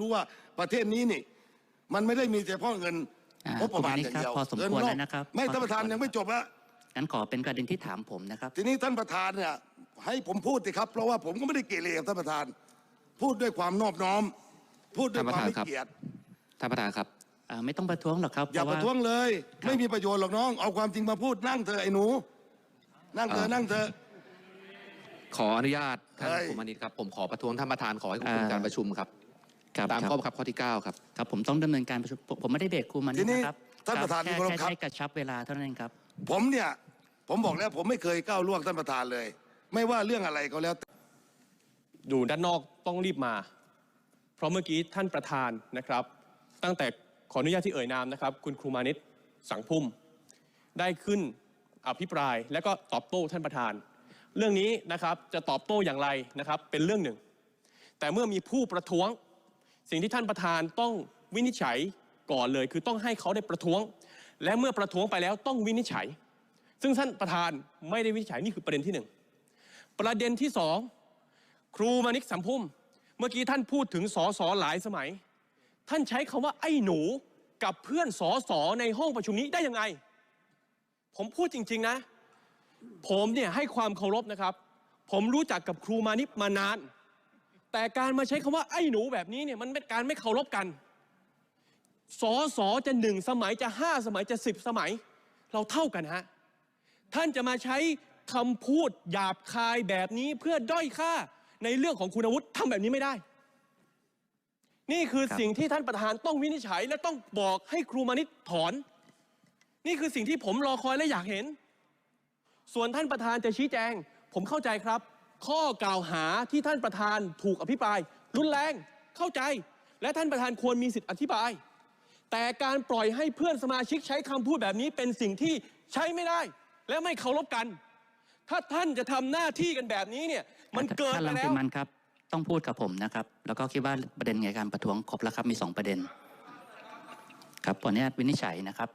รู้ว่าประเทศนี้นี่ มันไม่ได้มีเฉพาะเงินอ่างงบประมาณคุณอนิย่าดงครับเดียวพอสมเงินควรนอกแล้วนะครับ ไม่พอท่านประธานสมควรยังไม่จบละงั้นขอเป็นประเด็นที่ถามผมนะครับ ทีนี้ท่านประธานเนี่ยให้ผมพูดสิครับ เพราะว่าผมก็ไม่ได้เกเรกับท่านประธาน พูดด้วยความนอบน้อม พูดด้วยความไม่ท่านประธานครับเกลียดท่านประธานครับอ่าไม่ต้องประท้วงหรอกครับอย่าเพประราะท้วว่างเลยครับไม่มีประโยชน์หรอกน้อง เอาความจริงมาพูดนั่งเถอะไอ้หนู นั่งเถอะอ่านั่นั่งเถอะขออนุญาตท่านเฮ้ยครูมานิตครับผมขอประท้วงท่านประธานขอให้ควบคุมอ่าการประชุมครับ ครับตามครับ ข้อบังคับข้อที่ 9 ครับ ครับผมต้องดำเนินการประชุมผมผมไม่ได้เบรกครูมาทีนี่นี้นะครับท่านประธานแค่ที่เคารพแค่ครับใช้กระชับเวลาเท่านั้นเองครับ ผมเนี่ยผมบอกแล้วผมไม่เคยก้าวล่วงท่านประธานเลย ไม่ว่าเรื่องอะไรก็แล้ว อยู่ด้านนอกต้องรีบมา เพราะเมื่อกี้ท่านประธานนะครับ ตั้งแต่ขออนุญาตที่เอ่ยนามนะครับ คุณครูมานิตสังพุ่ม ได้ขึ้นอภิปราย และก็ตอบโต้ท่านประธาน เรื่องนี้นะครับจะตอบโต้อย่างไรนะครับเป็นเรื่องหนึ่ง แต่เมื่อมีผู้ประท้วง สิ่งที่ท่านประธานต้องวินิจฉัยก่อนเลย คือต้องให้เขาได้ประท้วง และเมื่อประท้วงไปแล้วต้องวินิจฉัย ซึ่งท่านประธานไม่ได้วินิจฉัยนี่คือประเด็นที่หนึ่งประเด็นที่สองครูมานิกสัมพุ่ม เมื่อกี้ท่านพูดถึงสอสอหลายสมัย ท่านใช้คำว่าไอ้หนูกับเพื่อนสอสอในห้องประชุมนี้ได้ยังไง ผมพูดจริง ๆนะ ผมเนี่ยให้ความเคารพนะครับ ผมรู้จักกับครูมานิกมานาน แต่การมาใช้คำว่าไอ้หนูแบบนี้เนี่ยมันเป็นการไม่เคารพกัน สอสอจะหนึ่งสมัยจะห้าสมัยจะสิบสมัย เราเท่ากันฮะ ท่านจะมาใช้คำพูดหยาบคายแบบนี้เพื่อด้อยค่าในเรื่องของคุณวุฒิทำแบบนี้ไม่ได้ นี่คือครับสิ่งที่ท่านประธานต้องวินิจฉัย และต้องบอกให้ครูมานิตถอน นี่คือสิ่งที่ผมรอคอยและอยากเห็น ส่วนท่านประธานจะชี้แจง ผมเข้าใจครับ ข้อกล่าวหาที่ท่านประธานถูกอภิปราย รุนแรงเข้าใจ และท่านประธานควรมีสิทธิ์อธิบาย แต่การปล่อยให้เพื่อนสมาชิกใช้คำพูดแบบนี้เป็นสิ่งที่ใช้ไม่ได้ และไม่เคารพกัน ถ้าท่านจะทำหน้าที่กันแบบนี้เนี่ย มันเกินท่านไปรังแล้สิวมันครับ ต้องพูดกับผมนะครับ แล้วก็คิดว่าประเด็นในการประท้วงครบแล้วครับมีสองประเด็น ครับขออนุญาตวินิจฉัยนะครับ